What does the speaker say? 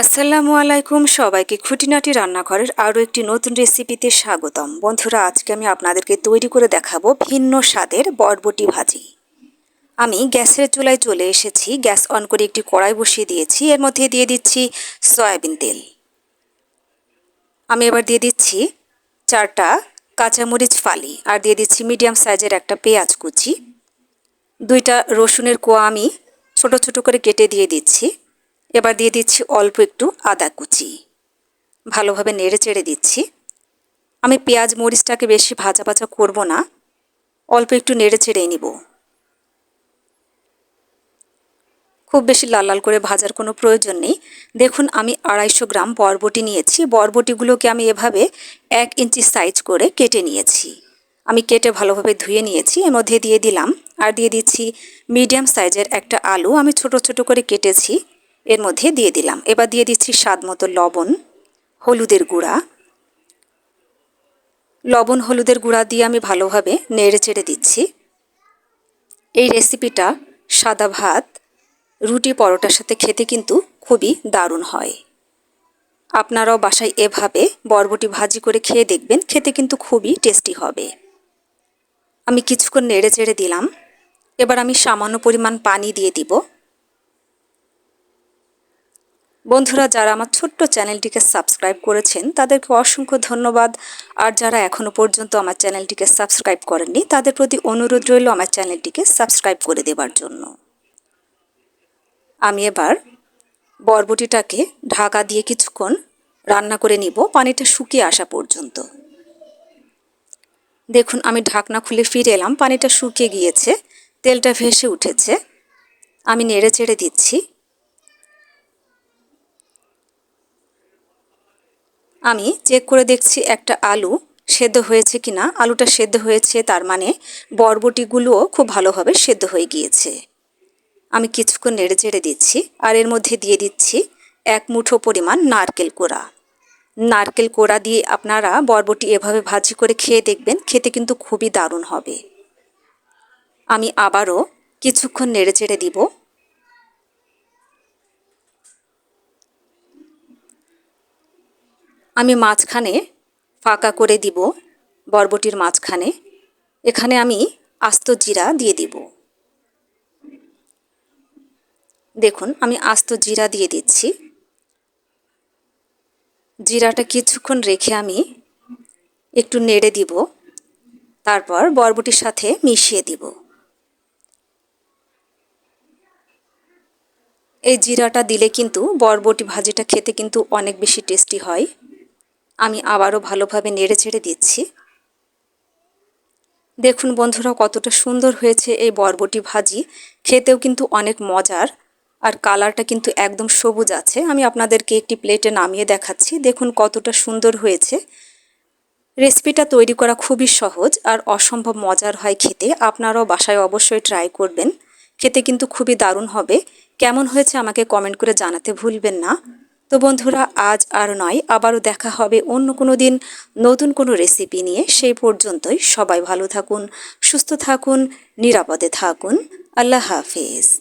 আসসালামু আলাইকুম সবাইকে খুঁটিনাটি রান্নাঘরের আরও একটি নতুন রেসিপিতে স্বাগতম। বন্ধুরা, আজকে আমি আপনাদেরকে তৈরি করে দেখাবো ভিন্ন স্বাদের বরবটি ভাজি। আমি গ্যাসের চুলায় চলে এসেছি, গ্যাস অন করে একটি কড়াই বসিয়ে দিয়েছি, এর মধ্যে দিয়ে দিচ্ছি সয়াবিন তেল। আমি এবার দিয়ে দিচ্ছি চারটা কাঁচামরিচ ফালি আর দিয়ে দিচ্ছি মিডিয়াম সাইজের একটা পেঁয়াজ কুচি। দুইটা রসুনের কোয়া আমি ছোট ছোট করে কেটে দিয়ে দিচ্ছি। এবার দিয়ে দিচ্ছি অল্প একটু আদা কুচি। ভালোভাবে নেড়ে চেড়ে দিচ্ছি। আমি পেঁয়াজ মরিচটাকে বেশি ভাজা ভাজা করব না। অল্প একটু নেড়ে চেড়েই নিব। খুব বেশি লাল লাল করে ভাজার কোনো প্রয়োজন নেই। দেখুন, আমি আড়াইশো গ্রাম বরবটি নিয়েছি। বরবটিগুলোকে আমি এভাবে এক ইঞ্চি সাইজ করে কেটে নিয়েছি। আমি কেটে ভালোভাবে ধুয়ে নিয়েছি। এর মধ্যে দিয়ে দিলাম। আর দিয়ে দিচ্ছি মিডিয়াম সাইজের একটা আলু। আমি ছোট ছোট করে কেটেছি। এর মধ্যে দিয়ে দিলাম। এবার দিয়ে দিচ্ছি স্বাদ মতো লবণ, হলুদের গুঁড়া। লবণ, হলুদের গুঁড়া দিয়ে আমি ভালোভাবে নেড়ে চেড়ে দিচ্ছি। এই রেসিপিটা সাদা ভাত, রুটি পরোটার সাথে খেতে কিন্তু খুবই দারুণ হয়। আপনারাও বাসায় এভাবে বরবটি ভাজি করে খেয়ে দেখবেন, খেতে কিন্তু খুবই টেস্টি হবে। আমি কিছুক্ষণ নেড়ে চেড়ে দিলাম। এবার আমি সামান্য পরিমাণ পানি দিয়ে দিব। বন্ধুরা, যারা আমার ছোট্ট চ্যানেলটিকে সাবস্ক্রাইব করেছেন, তাদেরকে অসংখ্য ধন্যবাদ। আর যারা এখনও পর্যন্ত আমার চ্যানেলটিকে সাবস্ক্রাইব করেননি, তাদের প্রতি অনুরোধ রইল আমার চ্যানেলটিকে সাবস্ক্রাইব করে দেবার জন্য। আমি এবার বরবটিটাকে ঢাকা দিয়ে কিছুক্ষণ রান্না করে নিব, পানিটা শুকিয়ে আসা পর্যন্ত। দেখুন, আমি ঢাকনা খুলে ফিরে এলাম, পানিটা শুকিয়ে গিয়েছে, তেলটা ভেসে উঠেছে। আমি নেড়ে চেড়ে দিচ্ছি। আমি চেক করে দেখছি একটা আলু সেদ্ধ হয়েছে কি না আলুটা সেদ্ধ হয়েছে, তার মানে বরবটিগুলোও খুব ভালোভাবে সেদ্ধ হয়ে গিয়েছে। আমি কিছুক্ষণ নেড়ে চেড়ে দিচ্ছি আর এর মধ্যে দিয়ে দিচ্ছি এক মুঠো পরিমাণ নারকেল কোড়া। নারকেল কোড়া দিয়ে আপনারা বরবটি এভাবে ভাজি করে খেয়ে দেখবেন, খেতে কিন্তু খুবই দারুণ হবে। আমি আবারও কিছুক্ষণ নেড়ে চেড়ে দিব। আমি মাঝখানে ফাঁকা করে দিব, বরবটির মাঝখানে। এখানে আমি আস্ত জিরা দিয়ে দিব। দেখুন, আমি আস্ত জিরা দিয়ে দিচ্ছি। জিরাটা কিছুক্ষণ রেখে আমি একটু নেড়ে দিব। তারপর বরবটির সাথে মিশিয়ে দিব। এই জিরাটা দিলে কিন্তু বরবটি ভাজিটা খেতে কিন্তু অনেক বেশি টেস্টি হয়। আমি আবারও ভালোভাবে নেড়ে ছেড়ে দিচ্ছি। দেখুন বন্ধুরা, কতটা সুন্দর হয়েছে এই বরবটি ভাজি। খেতেও কিন্তু অনেক মজার আর কালারটা কিন্তু একদম সবুজ আছে। আমি আপনাদেরকে একটি প্লেটে নামিয়ে দেখাচ্ছি। দেখুন কতটা সুন্দর হয়েছে। রেসিপিটা তৈরি করা খুবই সহজ আর অসম্ভব মজার হয় খেতে। আপনারাও বাসায় অবশ্যই ট্রাই করবেন। খেতে কিন্তু খুবই দারুণ হবে। কেমন হয়েছে আমাকে কমেন্ট করে জানাতে ভুলবেন না। তো বন্ধুরা, আজ আর নয়, আবারও দেখা হবে অন্য কোনো দিন নতুন কোনো রেসিপি নিয়ে। সেই পর্যন্তই সবাই ভালো থাকুন, সুস্থ থাকুন, নিরাপদে থাকুন। আল্লাহ হাফিজ।